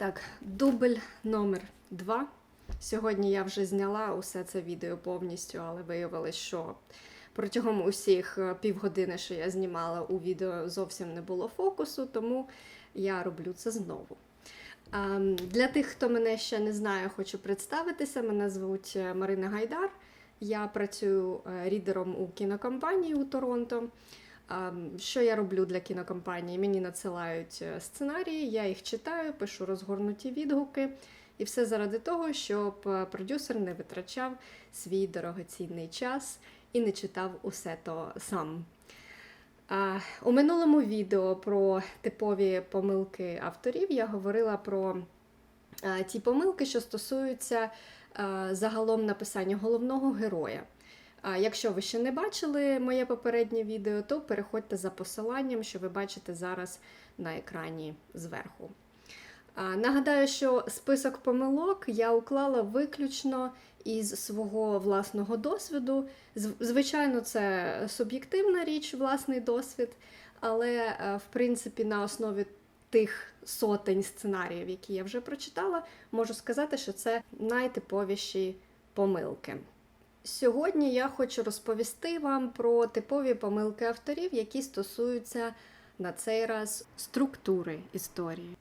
Так, дубль номер два. Сьогодні я вже зняла усе це відео повністю, але виявилось, що протягом усіх е, півгодини, що я знімала у відео, зовсім не було фокусу, тому я роблю це знову. Ем, Для тих, хто мене ще не знає, хочу представитися. Мене звуть е, Марина Гайдар. Я працюю е, рідером у кінокомпанії у Торонто. Що я роблю для кінокомпанії? Мені надсилають е, сценарії, я їх читаю, пишу розгорнуті відгуки. І все заради того, щоб е, продюсер не витрачав свій дорогоцінний час і не читав усе то сам. У минулому відео про типові помилки авторів я говорила про ті помилки, що стосуються загалом написання головного героя. А Якщо ви ще не бачили моє попереднє відео, то переходьте за посиланням, що ви бачите зараз на екрані зверху. Нагадаю, що список помилок я уклала виключно із свого власного досвіду. Звичайно, це суб'єктивна річ, власний досвід, але е, в принципі на основі тих сотень сценаріїв, які я вже прочитала, можу сказати, що це найтиповіші помилки. Сьогодні я хочу розповісти вам про типові помилки авторів, які стосуються на цей раз структури історії.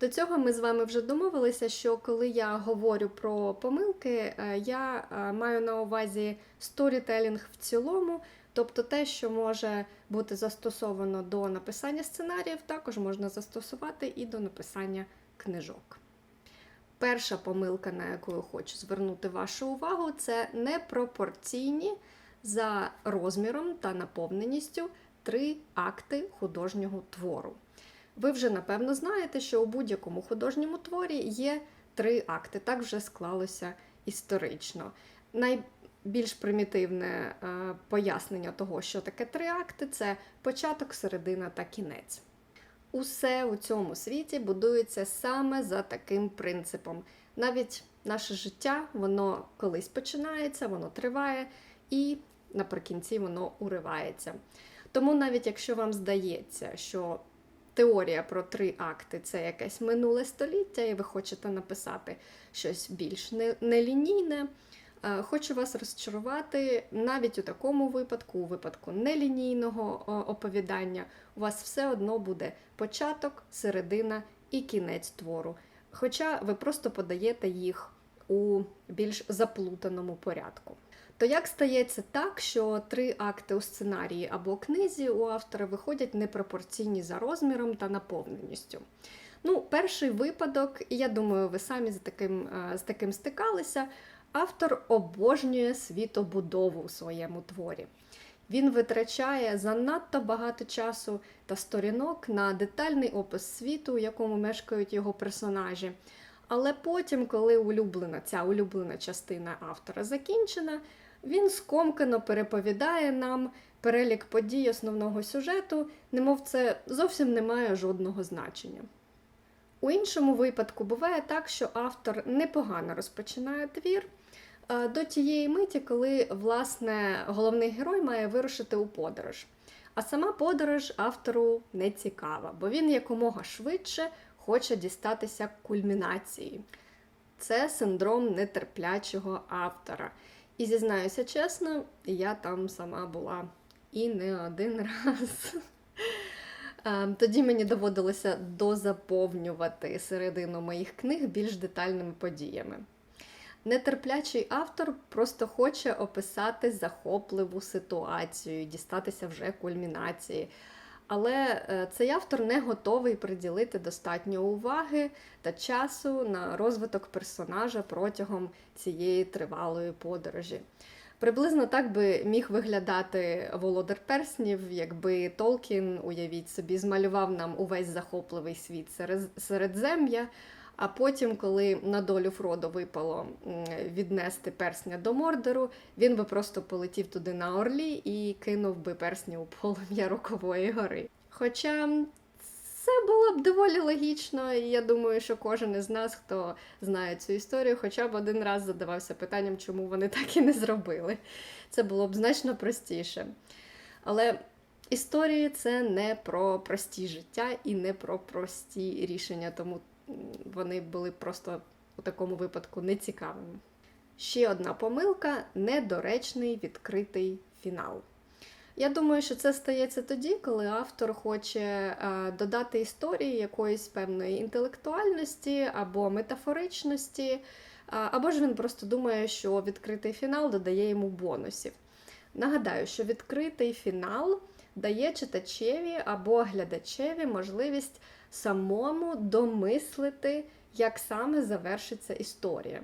До цього ми з вами вже домовилися, що коли я говорю про помилки, е, я е, маю на увазі сторітелінг в цілому, тобто те, що може бути застосовано до написання сценаріїв, також можна застосувати і до написання книжок. Перша помилка, на яку я хочу звернути вашу увагу, це непропорційні за розміром та наповненістю три акти художнього твору. Ви вже напевно знаєте, що у будь-якому художньому творі є три акти. Так вже склалося історично. Найбільш примітивне е, пояснення того, що таке три акти, це початок, середина та кінець. Усе у цьому світі будується саме за таким принципом. Навіть наше життя, воно колись починається, воно триває, і наприкінці воно уривається. Тому навіть якщо вам здається, що теорія про три акти це якесь минуле століття, і ви хочете написати щось більш не- нелінійне. Е, Хочу вас розчарувати навіть у такому випадку, у випадку нелінійного оповідання, у вас все одно буде початок, середина і кінець твору. Хоча ви просто подаєте їх у більш заплутаному порядку. То як стається так, що три акти у сценарії або книзі у автора виходять непропорційні за розміром та наповненістю? Ну, перший випадок, і я думаю, ви самі з таким, е, з таким стикалися. Автор обожнює світобудову у своєму творі. Він витрачає занадто багато часу та сторінок на детальний опис світу, у якому мешкають його персонажі. Але потім, коли улюблена ця улюблена частина автора закінчена, він скомкано переповідає нам перелік подій основного сюжету, немов це зовсім не має жодного значення. У іншому випадку буває так, що автор непогано розпочинає твір до тієї миті, коли власне головний герой має вирушити у подорож. А сама подорож автору не цікава, бо він якомога швидше хоче дістатися кульмінації. Це синдром нетерплячого автора. І зізнаюся чесно, я там сама була і не один раз. Ем, Тоді мені доводилося дозаповнювати середину моїх книг більш детальними подіями. Нетерплячий автор просто хоче описати захопливу ситуацію, дістатися вже кульмінації. Але е, цей автор не готовий приділити достатньо уваги та часу на розвиток персонажа протягом цієї тривалої подорожі. Приблизно так би міг виглядати Володар Перснів, якби Толкін, уявіть собі, змалював нам увесь захопливий світ серед- Середзем'я. А потім, коли на долю Фродо випало віднести персня до Мордору, він би просто полетів туди на Орлі і кинув би персня у полум'я Рокової гори. Хоча це було б доволі логічно, і я думаю, що кожен із нас, хто знає цю історію, хоча б один раз задавався питанням, чому вони так і не зробили. Це було б значно простіше. Але історії це не про прості життя і не про прості рішення, тому вони були просто у такому випадку нецікавими. Ще одна помилка недоречний відкритий фінал. Я думаю, що це стається тоді, коли автор хоче е, додати історії якоїсь певної інтелектуальності або метафоричності, або ж він просто думає, що відкритий фінал додає йому бонусів. Нагадаю, що відкритий фінал дає читачеві або глядачеві можливість самому домислити, як саме завершиться історія.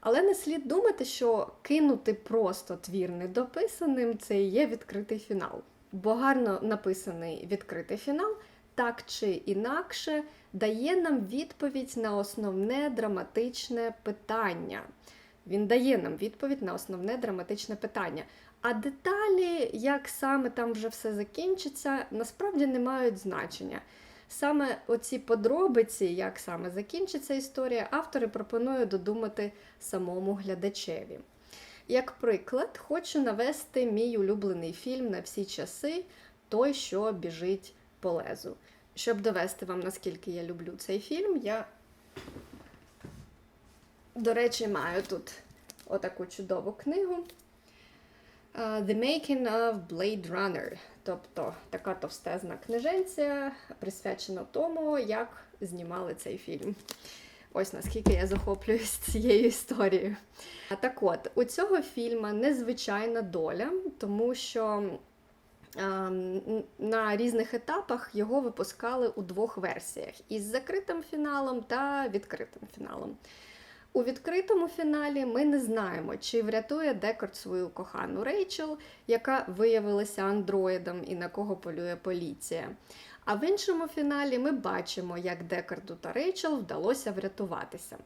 Але не слід думати, що кинути просто твір недописаним це і є відкритий фінал. Бо гарно написаний відкритий фінал так чи інакше дає нам відповідь на основне драматичне питання. Він дає нам відповідь на основне драматичне питання. А деталі, як саме там вже все закінчиться, насправді не мають значення. Саме оці подробиці, як саме закінчиться історія, автори пропонують додумати самому глядачеві. Як приклад, хочу навести мій улюблений фільм на всі часи Той, що біжить по лезу. Щоб довести вам, наскільки я люблю цей фільм, я, до речі, маю тут отаку чудову книгу. Uh, The Making of Blade Runner, тобто така товстезна книженця, присвячена тому, як знімали цей фільм. Ось наскільки я захоплююсь цією історією. Так от, у цього фільму незвичайна доля, тому що ем, на різних етапах його випускали у двох версіях: із закритим фіналом та відкритим фіналом. У відкритому фіналі ми не знаємо, чи врятує Декард свою кохану Рейчел, яка виявилася андроїдом і на кого полює поліція. А в іншому фіналі ми бачимо, як Декарду та Рейчел вдалося врятуватися.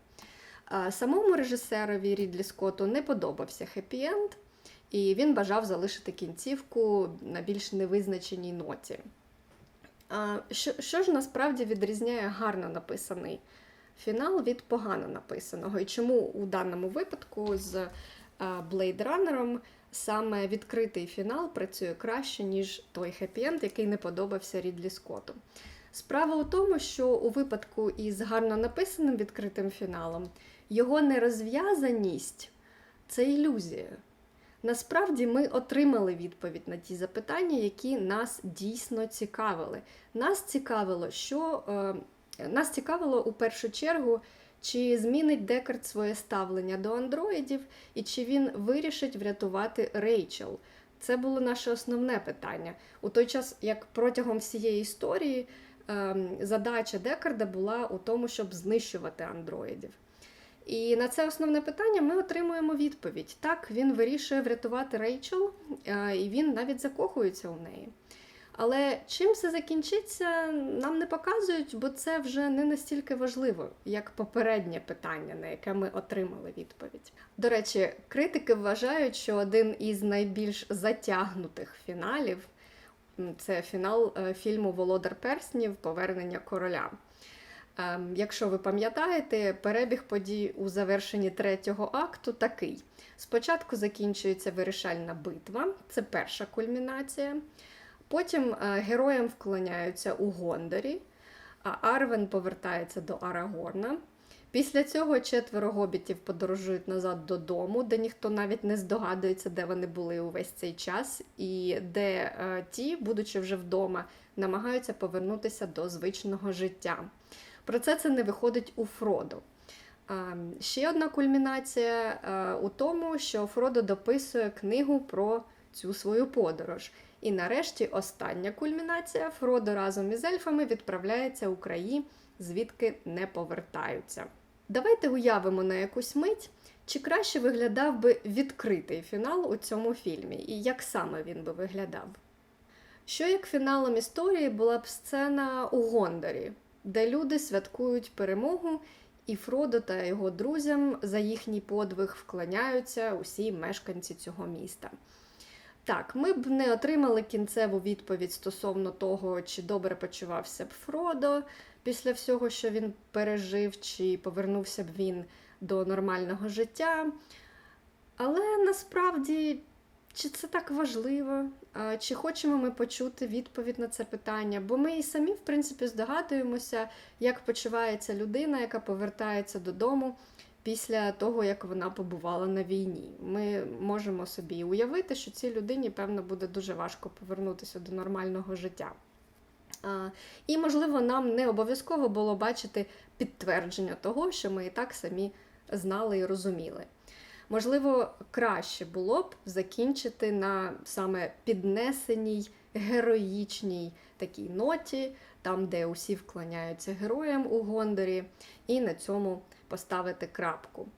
Самому режисерові Рідлі Скотту не подобався хеппі-енд, і він бажав залишити кінцівку на більш невизначеній ноті. Що, що ж насправді відрізняє гарно написаний фінал від погано написаного? І чому у даному випадку з Blade Runner саме відкритий фінал працює краще, ніж той хеппі-енд, який не подобався Рідлі Скотту? Справа у тому, що у випадку із гарно написаним відкритим фіналом його нерозв'язаність це ілюзія. Насправді ми отримали відповідь на ті запитання, які нас дійсно цікавили. Нас цікавило, що е, нас цікавило у першу чергу, чи змінить Декард своє ставлення до андроїдів, і чи він вирішить врятувати Рейчел. Це було наше основне питання. У той час, як протягом всієї історії е, задача Декарда була у тому, щоб знищувати андроїдів. І на це основне питання ми отримуємо відповідь. Так, він вирішує врятувати Рейчел, е, і він навіть закохується у неї. Але чим це закінчиться, нам не показують, бо це вже не настільки важливо, як попереднє питання, на яке ми отримали відповідь. До речі, критики вважають, що один із найбільш затягнутих фіналів це фінал е, фільму Володар Перснів Повернення короля. Ем, Якщо ви пам'ятаєте, перебіг подій у завершенні третього акту такий: спочатку закінчується вирішальна битва, це перша кульмінація. Потім е, героям вклоняються у Гондорі, а Арвен повертається до Арагорна. Після цього четверо гобітів подорожують назад додому, де ніхто навіть не здогадується, де вони були увесь цей час, і де е, ті, будучи вже вдома, намагаються повернутися до звичного життя. Про це це не виходить у Фродо. А, Ще одна кульмінація е, у тому, що Фродо дописує книгу про цю свою подорож. І нарешті остання кульмінація Фродо разом із ельфами відправляється у краї, звідки не повертаються. Давайте уявимо на якусь мить, чи краще виглядав би відкритий фінал у цьому фільмі, і як саме він би виглядав. Що як фіналом історії була б сцена у Гондорі, де люди святкують перемогу, і Фродо та його друзям за їхній подвиг вклоняються усі мешканці цього міста. Так, ми б не отримали кінцеву відповідь стосовно того, чи добре почувався б Фродо після всього, що він пережив, чи повернувся б він до нормального життя. Але насправді, чи це так важливо, чи хочемо ми почути відповідь на це питання? Бо ми і самі, в принципі, здогадуємося, як почувається людина, яка повертається додому після того, як вона побувала на війні. Ми можемо собі уявити, що цій людині, певно, буде дуже важко повернутися до нормального життя. І, можливо, нам не обов'язково було бачити підтвердження того, що ми і так самі знали і розуміли. Можливо, краще було б закінчити на саме піднесеній, героїчній такій ноті, там, де усі вклоняються героям у Гондорі, і на цьому поставити крапку.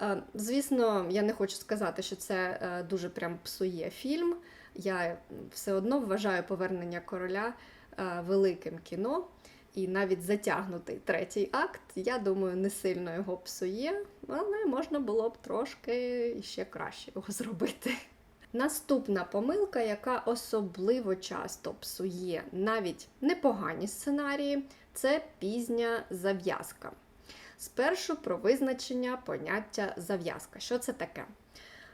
Е, Звісно, я не хочу сказати, що це е, дуже прям псує фільм. Я все одно вважаю повернення короля е, великим кіно. І навіть затягнутий третій акт, я думаю, не сильно його псує, але можна було б трошки ще краще його зробити. Наступна помилка, яка особливо часто псує навіть непогані сценарії, це пізня зав'язка. Спершу про визначення поняття зав'язка. Що це таке?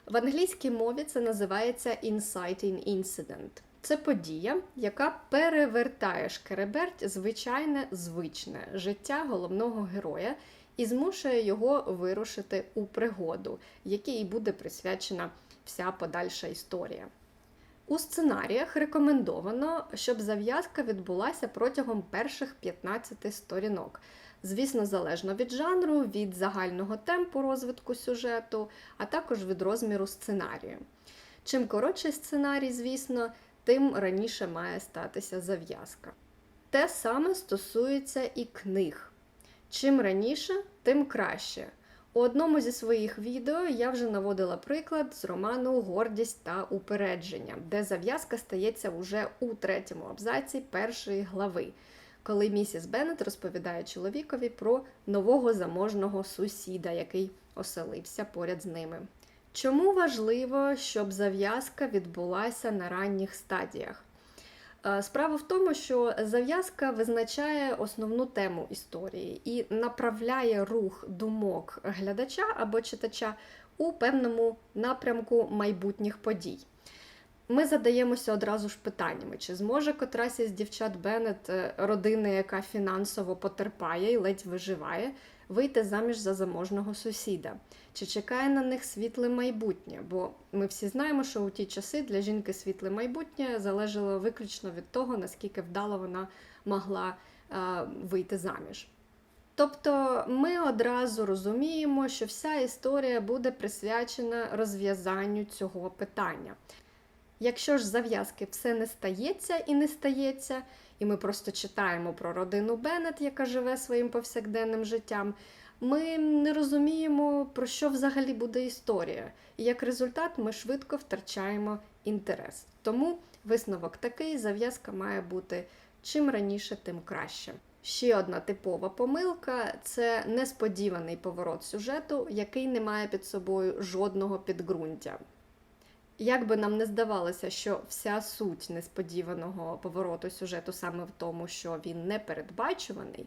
В англійській мові це називається inciting incident. Це подія, яка перевертає шкереберть звичайне звичне життя головного героя і змушує його вирушити у пригоду, якій і буде присвячена вся подальша історія. У сценаріях рекомендовано, щоб зав'язка відбулася протягом перших 15 сторінок. Звісно, залежно від жанру, від загального темпу розвитку сюжету, а також від розміру сценарію. Чим коротший сценарій, звісно, тим раніше має статися зав'язка. Те саме стосується і книг. Чим раніше, тим краще. У одному зі своїх відео я вже наводила приклад з роману Гордість та упередження, де зав'язка стається уже у третьому абзаці першої глави, коли місіс Беннет розповідає чоловікові про нового заможного сусіда, який оселився поряд з ними. Чому важливо, щоб зав'язка відбулася на ранніх стадіях? Е, Справа в тому, що зав'язка визначає основну тему історії і направляє рух думок глядача або читача у певному напрямку майбутніх подій. Ми задаємося одразу ж питаннями, чи зможе котрась із дівчат Беннет, е, родини, яка фінансово потерпає і ледь виживає, вийти заміж за заможного сусіда? Чи чекає на них світле майбутнє? Бо ми всі знаємо, що у ті часи для жінки світле майбутнє залежало виключно від того, наскільки вдало вона могла е, вийти заміж. Тобто ми одразу розуміємо, що вся історія буде присвячена розв'язанню цього питання. Якщо ж зав'язки все не стається і не стається, і ми просто читаємо про родину Беннет, яка живе своїм повсякденним життям, ми не розуміємо, про що взагалі буде історія. І як результат, ми швидко втрачаємо інтерес. Тому висновок такий: зав'язка має бути чим раніше, тим краще. Ще одна типова помилка це несподіваний поворот сюжету, який не має під собою жодного підґрунтя. Як би нам не здавалося, що вся суть несподіваного повороту сюжету саме в тому, що він непередбачуваний,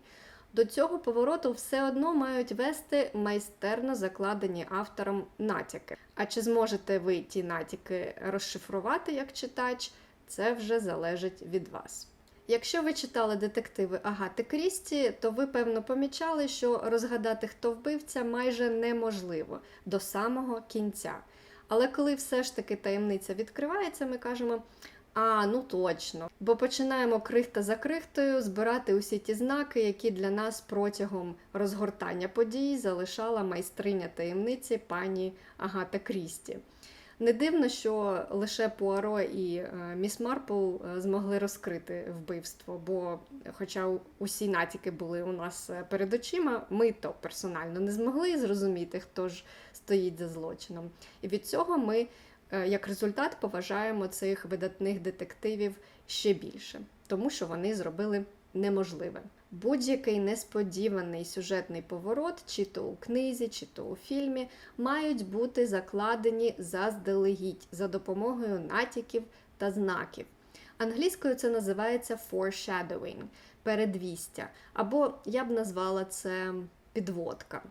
до цього повороту все одно мають вести майстерно закладені автором натяки. А чи зможете ви ті натяки розшифрувати як читач, це вже залежить від вас. Якщо ви читали детективи Агати Крісті, то ви певно помічали, що розгадати, хто вбивця, майже неможливо до самого кінця. Але коли все ж таки таємниця відкривається, ми кажемо. А, ну точно. Бо починаємо крихта за крихтою збирати усі ті знаки, які для нас протягом розгортання подій залишала майстриня таємниці пані Агата Крісті. Не дивно, що лише Пуаро і е, Міс Марпл е, змогли розкрити вбивство, бо, хоча усі натяки були у нас е, перед очима, ми то персонально не змогли зрозуміти, хто ж стоїть за злочином. І від цього ми, як результат, поважаємо цих видатних детективів ще більше, тому що вони зробили неможливе. Будь-який несподіваний сюжетний поворот, чи то у книзі, чи то у фільмі, мають бути закладені заздалегідь за допомогою натяків та знаків. Англійською це називається foreshadowing передвістя, або я б назвала це підводка.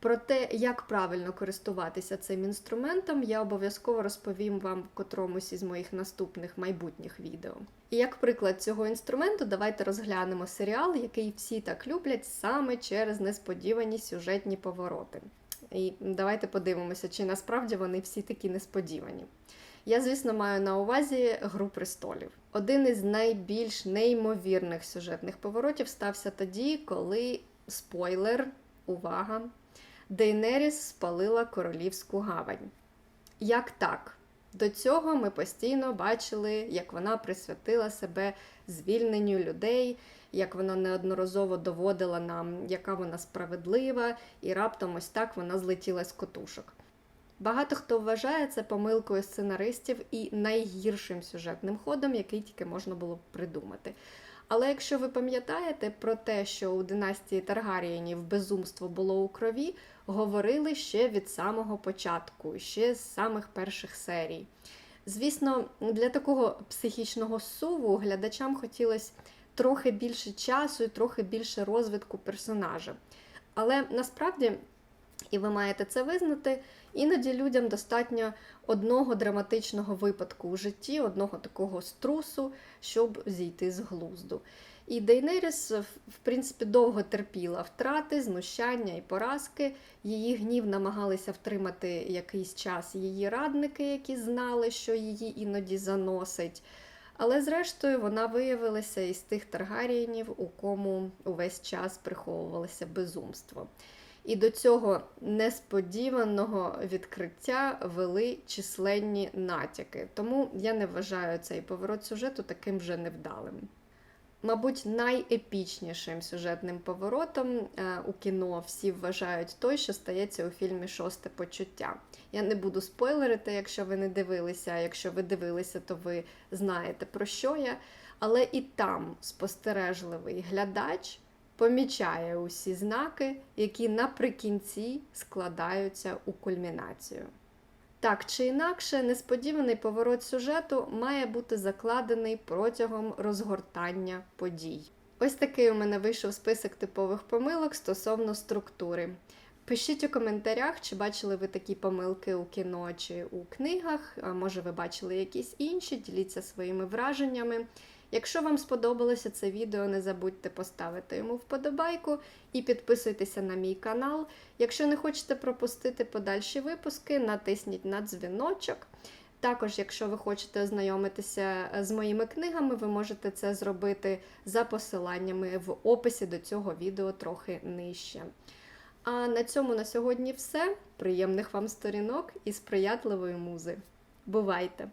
Про те, як правильно користуватися цим інструментом, я обов'язково розповім вам в котромусь із моїх наступних майбутніх відео. І як приклад цього інструменту, давайте розглянемо серіал, який всі так люблять саме через несподівані сюжетні повороти. І давайте подивимося, чи насправді вони всі такі несподівані. Я, звісно, маю на увазі Гру престолів. Один із найбільш неймовірних сюжетних поворотів стався тоді, коли спойлер, увага, Дейнеріс спалила королівську гавань. Як так? До цього ми постійно бачили, як вона присвятила себе звільненню людей, як вона неодноразово доводила нам, яка вона справедлива, і раптом ось так вона злетіла з котушок. Багато хто вважає це помилкою сценаристів і найгіршим сюжетним ходом, який тільки можна було придумати. Але якщо ви пам'ятаєте про те, що у династії Таргарієнів безумство було у крові, говорили ще від самого початку, ще з самих перших серій. Звісно, для такого психічного суву глядачам хотілося трохи більше часу і трохи більше розвитку персонажа. Але насправді, і ви маєте це визнати, іноді людям достатньо одного драматичного випадку у житті, одного такого струсу, щоб зійти з глузду. І Дейнеріс, в принципі, довго терпіла втрати, знущання і поразки. Її гнів намагалися втримати якийсь час її радники, які знали, що її іноді заносить. Але зрештою вона виявилася із тих Таргарієнів, у кому увесь час приховувалося безумство. І до цього несподіваного відкриття вели численні натяки. Тому я не вважаю цей поворот сюжету таким вже невдалим. Мабуть, найепічнішим сюжетним поворотом е, у кіно всі вважають той, що стається у фільмі Шосте почуття. Я не буду спойлерити, якщо ви не дивилися. Якщо ви дивилися, то ви знаєте про що я. Але і там спостережливий глядач помічає усі знаки, які наприкінці складаються у кульмінацію. Так чи інакше, несподіваний поворот сюжету має бути закладений протягом розгортання подій. Ось такий у мене вийшов список типових помилок стосовно структури. Пишіть у коментарях, чи бачили ви такі помилки у кіно чи у книгах, а може ви бачили якісь інші, діліться своїми враженнями. Якщо вам сподобалося це відео, не забудьте поставити йому вподобайку і підписуйтеся на мій канал. Якщо не хочете пропустити подальші випуски, натисніть на дзвіночок. Також, якщо ви хочете ознайомитися з моїми книгами, ви можете це зробити за посиланнями в описі до цього відео трохи нижче. А на цьому на сьогодні все. Приємних вам сторінок і сприятливої музи. Бувайте!